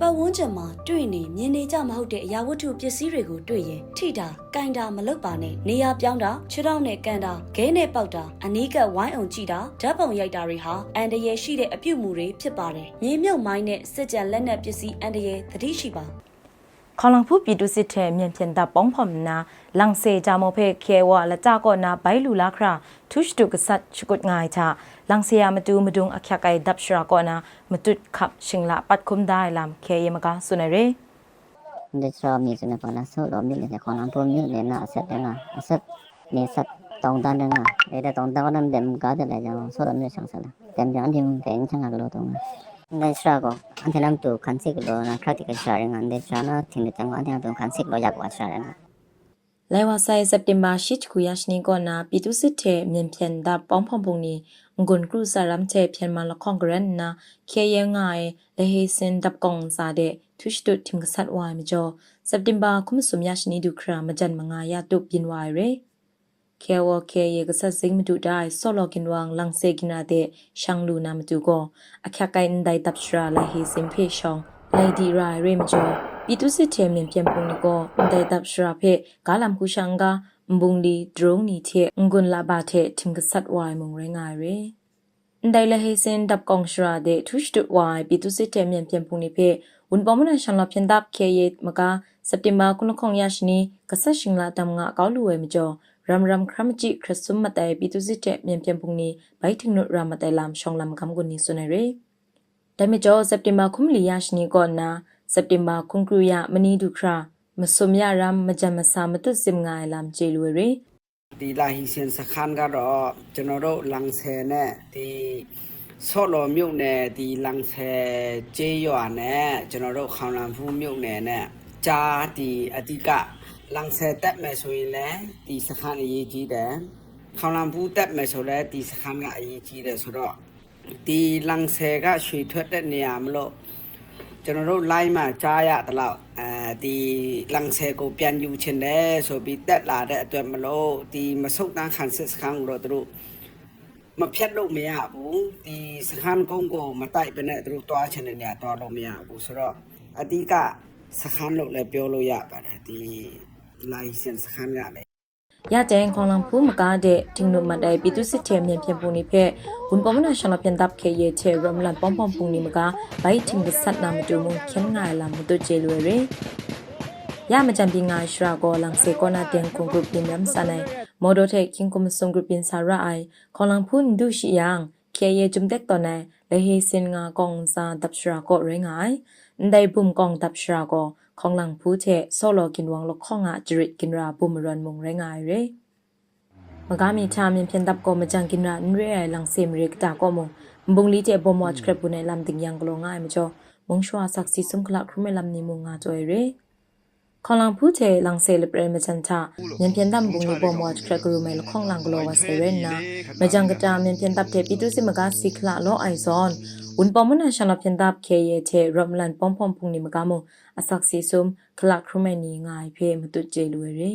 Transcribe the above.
ပတ်ဝန်းကျင်မှာတွေ့နေမြင်နေကြမဟုတ်တဲ့အရာဝတ္ထုပစ္စည်းတွေကိုတွေ့ရင်ထိတာ၊ကန်တာမလုပ်ပါနဲ့နေရာပြောင်းတာခြေထောက်နဲ့ကန်တာခဲနဲ့ပေါက်တာအနီးကပ်ဝိုင်းအောင်ကြည့်တာဓာတ်ပုံရိုက်တာတွေဟာအန်တရယ်ရှိတဲ့အပြုတ်မှုတွေဖြစ်ပါတယ်။မြေမြုပ်မိုင်းနဲ့စစ်ကြံလက်နက်ပစ္စည်းအန်တရယ်သတိရှိပါ ခေါလန်ဖူပြည်သူစစ်ထဲမြန်ပြန်တာပေါင်းဖုံနာလန်စေဂျာမောဖေခေဝလာကြကောနာဘိုင်လူလာခရာထုရှ်တုကဆတ်ချကုတ်ငိုင်ချလန်စေယမတူမဒုံအခက်ကိုင်ဒပ်ရှရာကောနာမတုတ်ခပ်ရှင်လာပတ်ခုမ်ဒိုင်လမ်ခေယမကဆုနေရေ de cho mi se ne pana so lo mi ne khona po mi ne na set na set ne set tong dan na de de tong dan nam dem ga de la ja so lo mi chang sa la dem jan dim den chang ga lo tong ne sra go an the nam tu khan sik lo na practical sra ring an de sra na thing de tang wa de tu khan sik lo ya kwa sra na လဲဝဆိုင်စက်တင်ဘာရှိချကူယရှနီကောနာပြည်သူစစ်ထဲမြန်ပြန်တာပေါင်းဖုံပုံနီငွန်ကရုစာရမ်ချေပြန်မလခေါင်ဂရန်နာခေယငိုင်လေဟေစင်တပ်ကောင်စာတဲ့ထုရှ်တုထင်ကဆတ်ဝိုင်မကျော်စက်တင်ဘာခုမစုံယရှနီဒုခရာမကြန်မငါရတုပြင်ဝိုင်ရေ ခေဝခေယကဆတ်စိမ့်မတူဒိုင်ဆောလောကင်ဝမ်လန်စေကင်နာတဲ့ရှန်လူနာမတူကိုအခက်ကိုင်ဒိုင်တပ်ရှရာလေဟေစင်ဖေရှောင်းလေဒီရိုင်ရေမကျော်ပြည်သူစစ်ထဲမြင်ပြန်ပုံနကိုဒေတပ်ရှရာဖေဂါလမ်ခုရှန်ကဘုံလီဒရုန်းနီတဲ့ငွန်လာဘာတဲ့တင်ကဆတ်ဝိုင်မုံရငါရေဒိုင်လဟေစင်တပ်ကောင်ရှရာတဲ့ထုရှ်တူဝိုင်ပြည်သူစစ်ထဲမြင်ပြန်ပုံနေဖေဝန်ပေါ်မနရှန်လာပြန်တပ်ခေယက်မကစက်တင်ဘာခုနခုံရရှိနီကဆတ်ရှင်လာတမ်ငါကောက်လူဝဲမကျော် ရမ်ရမ်ခရမချီခရဆုမတိုင်ပြည်သူစစ်တဲ့မြင်ပြန်ပုံနေဘိုက်ထင်နုရမတိုင်လမ်ရှောင်းလမ်ကမ်ကွန်နီဆွနေရေဒါမီကျော်စက်တင်ဘာခုမလီရရှိနီကောနာစက်တင်ဘာကွန်ကရူယမနီဒုခရာမစုံရရမ်မကြမစာမတုစင်ငိုင်လမ်ကျေလွေရီဒီလာဟီစင်စခန်ကတော့ကျွန်တော်တို့လန်ဆယ်နဲ့ဒီဆော့လော်မြို့နယ်ဒီလန်ဆယ်ကျေးရွာနဲ့ကျွန်တော်တို့ခေါင်လန်ဖူးမြို့နယ်နဲ့ဂျာဒီအတိက လန်ဆယ်တက်မယ်ဆိုရင်လည်းဒီစခန်းအရေးကြီးတယ်ခေါင်လန်ဖူးတက်မယ်ဆိုလည်းဒီစခန်းကအရေးကြီးတယ်ဆိုတော့ဒီလန်ဆယ်ကရွှေထွက်တဲ့နေရာမလို့ကျွန်တော်တို့ line မှာကြားရတလောက်အဲဒီလန်ဆယ်ကိုပြန်ယူချင်တယ်ဆိုပြီးတက်လာတဲ့အတွက်မလို့ဒီမဆုတ်တန်းခံစစ်စခန်းကိုတော့သူတို့မဖြတ်လို့မရဘူးဒီစခန်းကုန်းကိုမတိုက်ဘဲနဲ့သူတို့တွားချင်တဲ့နေရာတွားလို့မရဘူးဆိုတော့အဓိကစခန်းလို့လည်းပြောလို့ရပါတယ်ဒီ license စခန်းကလည်းရတဲ့ခေါလမ်ဖူးမကားတဲ့တင်နုမတိုင်ပြည်သူစစ်ထဲမြင်ပြန်ပုံနေဖက်ဝန်ပေါ်မနာရှလပြန်တပ်ခေရဲ့ချေရမ်လန်ပမ်ပမ်ပုံနေမကဘိုက်တင်ကဆတ်နာမတူမခင်ငိုင်လာမတုကျေလွေရီရမကြံပင်ငါရှရာကိုလန်စေကောနာတင်ကွန်ဂရုပင်ရမ်စနိုင်မော်ဒိုတေကင်းကွန်ဆုံဂရုပင်စာရအိုင်ခေါလမ်ဖူးဒုရှိယန်ခေရဲ့ဂျုံတက်တော်နိုင်လေဟေစင်ငါကောင်စာတပ်ရှရာကိုရငိုင်ဒိုင်ဘုံကောင်တပ်ရှရာကို ခေါလမ်ဖူးတဲ့ဆောလောကင်ဝမ်လခေါငါဂျရစ်ကင်ရာဘုံမရန်မုံရငိုင်ရေမကမီချာမြင်ဖြန်တပ်ကိုမကြံကိနရန်ရဲအိုင်လန်စေမရိကတာကိုမဘုံလီတဲ့ဘုံမတ်ခရပုန်လမ်တင်ယန်ကလောငိုင်မကျော်မုံရှွာဆက်စီစုံခလခရမလမ်နီမုံငါကြွယ်ရဲ ခေါလန်ဖူးတဲ့လန်စေလပရမချန်ချမြင်ဖြန်တပ်ဘုံလီဘုံမတ်ခရကရမဲလခေါင်လန်ကလောဝဆေရနာမကြံကတာမြင်ဖြန်တပ်တဲ့ပိတုစီမကစီခလာလောအိုင်ဇွန်ဝန်ပမနာရှလဖြန်တပ်ခေရဲ့တဲ့ရမ်လန်ပမ်ပမ်ဖုန်နီမကမအဆက်စီစုံခလခရမဲနီငိုင်ဖေမတုကျေလွယ်ရဲ